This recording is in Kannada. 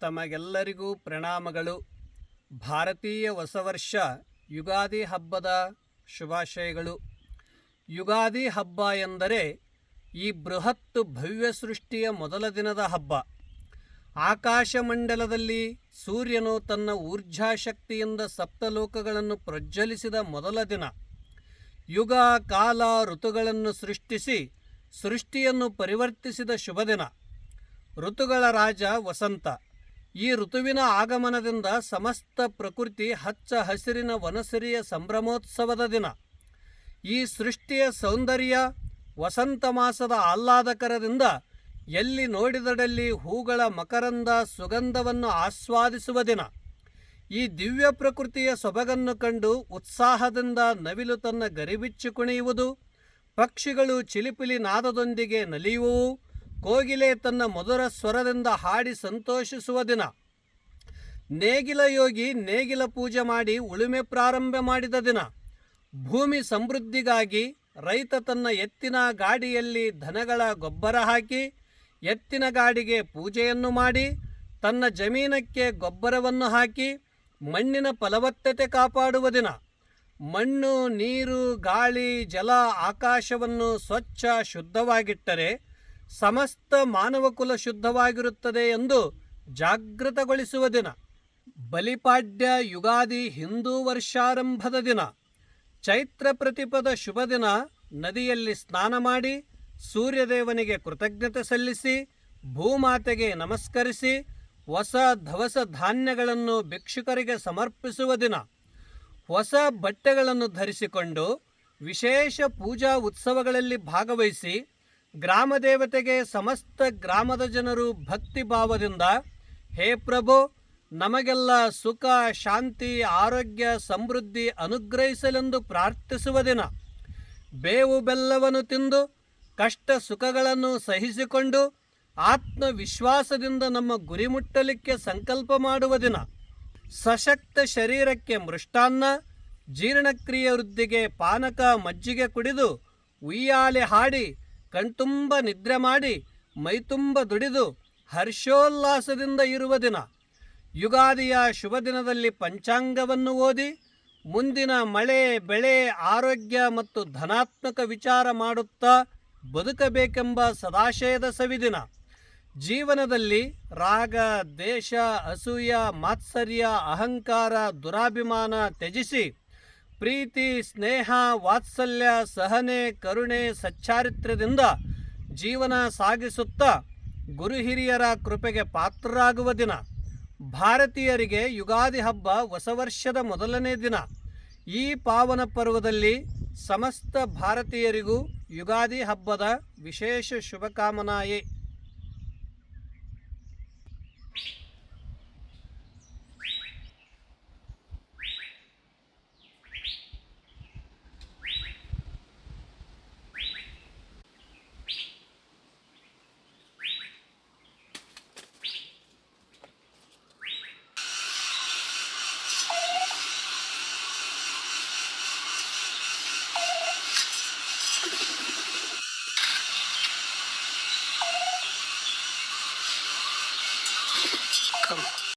ತಮಗೆಲ್ಲರಿಗೂ ಪ್ರಣಾಮಗಳು. ಭಾರತೀಯ ಹೊಸ ವರ್ಷ ಯುಗಾದಿ ಹಬ್ಬದ ಶುಭಾಶಯಗಳು. ಯುಗಾದಿ ಹಬ್ಬ ಎಂದರೆ ಈ ಬೃಹತ್ತು ಭವ್ಯ ಸೃಷ್ಟಿಯ ಮೊದಲ ದಿನದ ಹಬ್ಬ. ಆಕಾಶಮಂಡಲದಲ್ಲಿ ಸೂರ್ಯನು ತನ್ನ ಊರ್ಜಾಶಕ್ತಿಯಿಂದ ಸಪ್ತಲೋಕಗಳನ್ನು ಪ್ರಜ್ವಲಿಸಿದ ಮೊದಲ ದಿನ. ಯುಗ, ಕಾಲ, ಋತುಗಳನ್ನು ಸೃಷ್ಟಿಸಿ ಸೃಷ್ಟಿಯನ್ನು ಪರಿವರ್ತಿಸಿದ ಶುಭ ದಿನ. ಋತುಗಳ ರಾಜ ವಸಂತ. ಈ ಋತುವಿನ ಆಗಮನದಿಂದ ಸಮಸ್ತ ಪ್ರಕೃತಿ ಹಚ್ಚ ಹಸಿರಿನ ವನಸಿರಿಯ ಸಂಭ್ರಮೋತ್ಸವದ ದಿನ. ಈ ಸೃಷ್ಟಿಯ ಸೌಂದರ್ಯ ವಸಂತ ಮಾಸದ ಆಹ್ಲಾದಕರದಿಂದ ಎಲ್ಲಿ ನೋಡಿದಡಲ್ಲಿ ಹೂಗಳ ಮಕರಂದ ಸುಗಂಧವನ್ನು ಆಸ್ವಾದಿಸುವ ದಿನ. ಈ ದಿವ್ಯ ಪ್ರಕೃತಿಯ ಸೊಬಗನ್ನು ಕಂಡು ಉತ್ಸಾಹದಿಂದ ನವಿಲು ತನ್ನ ಗರಿಬಿಚ್ಚು ಕುಣಿಯುವುದು, ಪಕ್ಷಿಗಳು ಚಿಲಿಪಿಲಿ ನಾದದೊಂದಿಗೆ ನಲಿಯುವವು ಕೋಗಿಲೆ ತನ್ನ ಮಧುರ ಸ್ವರದಿಂದ ಹಾಡಿ ಸಂತೋಷಿಸುವ ದಿನ. ನೇಗಿಲ ಯೋಗಿ ನೇಗಿಲ ಪೂಜೆ ಮಾಡಿ ಉಳುಮೆ ಪ್ರಾರಂಭ ಮಾಡಿದ ದಿನ. ಭೂಮಿ ಸಮೃದ್ಧಿಗಾಗಿ ರೈತ ತನ್ನ ಎತ್ತಿನ ಗಾಡಿಯಲ್ಲಿ ದನಗಳ ಗೊಬ್ಬರ ಹಾಕಿ, ಎತ್ತಿನ ಗಾಡಿಗೆ ಪೂಜೆಯನ್ನು ಮಾಡಿ, ತನ್ನ ಜಮೀನಕ್ಕೆ ಗೊಬ್ಬರವನ್ನು ಹಾಕಿ, ಮಣ್ಣಿನ ಫಲವತ್ತತೆ ಕಾಪಾಡುವ ದಿನ. ಮಣ್ಣು, ನೀರು, ಗಾಳಿ, ಜಲ, ಆಕಾಶವನ್ನು ಸ್ವಚ್ಛ, ಶುದ್ಧವಾಗಿಟ್ಟರೆ ಸಮಸ್ತ ಮಾನವಕುಲ ಶುದ್ಧವಾಗಿರುತ್ತದೆ ಎಂದು ಜಾಗೃತಗೊಳಿಸುವ ದಿನ. ಬಲಿಪಾಡ್ಯ ಯುಗಾದಿ ಹಿಂದೂ ವರ್ಷಾರಂಭದ ದಿನ. ಚೈತ್ರ ಪ್ರತಿಪದ ಶುಭ ದಿನ. ನದಿಯಲ್ಲಿ ಸ್ನಾನ ಮಾಡಿ ಸೂರ್ಯದೇವನಿಗೆ ಕೃತಜ್ಞತೆ ಸಲ್ಲಿಸಿ ಭೂಮಾತೆಗೆ ನಮಸ್ಕರಿಸಿ ಹೊಸ ಧವಸ ಧಾನ್ಯಗಳನ್ನು ಭಿಕ್ಷುಕರಿಗೆ ಸಮರ್ಪಿಸುವ ದಿನ. ಹೊಸ ಬಟ್ಟೆಗಳನ್ನು ಧರಿಸಿಕೊಂಡು ವಿಶೇಷ ಪೂಜಾ ಉತ್ಸವಗಳಲ್ಲಿ ಭಾಗವಹಿಸಿ ಗ್ರಾಮ ದೇವತೆಗೆ ಸಮಸ್ತ ಗ್ರಾಮದ ಜನರು ಭಕ್ತಿ ಭಾವದಿಂದ, ಹೇ ಪ್ರಭು, ನಮಗೆಲ್ಲ ಸುಖ, ಶಾಂತಿ, ಆರೋಗ್ಯ, ಸಮೃದ್ಧಿ ಅನುಗ್ರಹಿಸಲೆಂದು ಪ್ರಾರ್ಥಿಸುವ ದಿನ. ಬೇವು ಬೆಲ್ಲವನ್ನು ತಿಂದು, ಕಷ್ಟ ಸುಖಗಳನ್ನು ಸಹಿಸಿಕೊಂಡು, ಆತ್ಮವಿಶ್ವಾಸದಿಂದ ನಮ್ಮ ಗುರಿ ಮುಟ್ಟಲಿಕ್ಕೆ ಸಂಕಲ್ಪ ಮಾಡುವ ದಿನ. ಸಶಕ್ತ ಶರೀರಕ್ಕೆ ಮೃಷ್ಟಾನ್ನ, ಜೀರ್ಣಕ್ರಿಯೆ ವೃದ್ಧಿಗೆ ಪಾನಕ ಮಜ್ಜಿಗೆ ಕುಡಿದು, ಉಯ್ಯಾಲೆ ಹಾಡಿ ಕಣ್ತುಂಬ ನಿದ್ರೆ ಮಾಡಿ ಮೈತುಂಬ ದುಡಿದು ಹರ್ಷೋಲ್ಲಾಸದಿಂದ ಇರುವ ದಿನ. ಯುಗಾದಿಯ ಶುಭ ದಿನದಲ್ಲಿ ಪಂಚಾಂಗವನ್ನು ಓದಿ ಮುಂದಿನ ಮಳೆ, ಬೆಳೆ, ಆರೋಗ್ಯ ಮತ್ತು ಧನಾತ್ಮಕ ವಿಚಾರ ಮಾಡುತ್ತಾ ಬದುಕಬೇಕೆಂಬ ಸದಾಶಯದ ಸವಿದಿನ. ಜೀವನದಲ್ಲಿ ರಾಗ, ದೇಶ, ಅಸೂಯ, ಮಾತ್ಸರ್ಯ, ಅಹಂಕಾರ, ದುರಾಭಿಮಾನ ತ್ಯಜಿಸಿ ಪ್ರೀತಿ, ಸ್ನೇಹ, ವಾತ್ಸಲ್ಯ, ಸಹನೆ, ಕರುಣೆ, ಸಚ್ಚಾರಿತ್ರ್ಯದಿಂದ ಜೀವನ ಸಾಗಿಸುತ್ತಾ ಗುರು ಹಿರಿಯರ ಕೃಪೆಗೆ ಪಾತ್ರರಾಗುವ ದಿನ. ಭಾರತೀಯರಿಗೆ ಯುಗಾದಿ ಹಬ್ಬ ಹೊಸ ವರ್ಷದ ಮೊದಲನೇ ದಿನ. ಈ ಪಾವನ ಪರ್ವದಲ್ಲಿ ಸಮಸ್ತ ಭಾರತೀಯರಿಗೂ ಯುಗಾದಿ ಹಬ್ಬದ ವಿಶೇಷ ಶುಭಕಾಮನಾಯೇ.